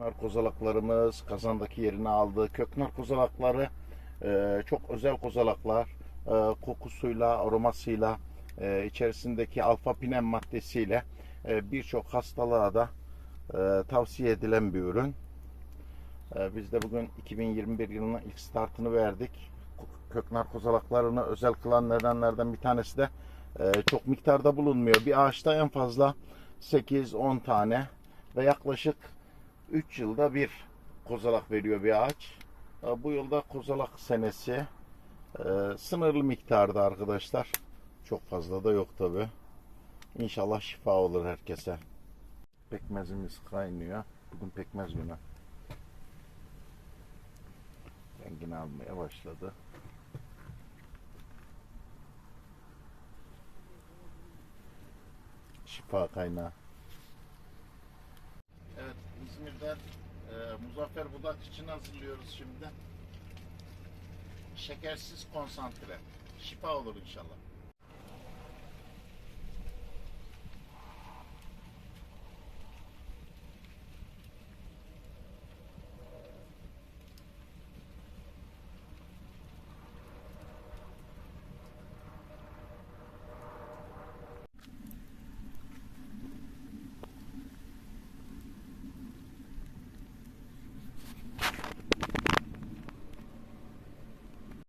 Nar kozalaklarımız kazandaki yerini aldı. Köknar kozalakları e, çok özel kozalaklar. E, kokusuyla, aromasıyla, e, içerisindeki alfa pinen maddesiyle e, birçok hastalığa da e, tavsiye edilen bir ürün. E, biz de bugün 2021 yılının ilk startını verdik. Köknar kozalaklarını özel kılan nedenlerden bir tanesi de e, çok miktarda bulunmuyor. Bir ağaçta en fazla 8-10 tane ve yaklaşık 3 yılda bir kozalak veriyor bir ağaç. Bu yılda kozalak senesi e, sınırlı miktarda arkadaşlar. Çok fazla da yok tabi. İnşallah şifa olur herkese. Pekmezimiz kaynıyor. Bugün pekmez günü. Rengini almaya başladı. Şifa kaynağı. İzmir'den e, Muzaffer Budak için hazırlıyoruz şimdi. Şekersiz konsantre. Şifa olur inşallah.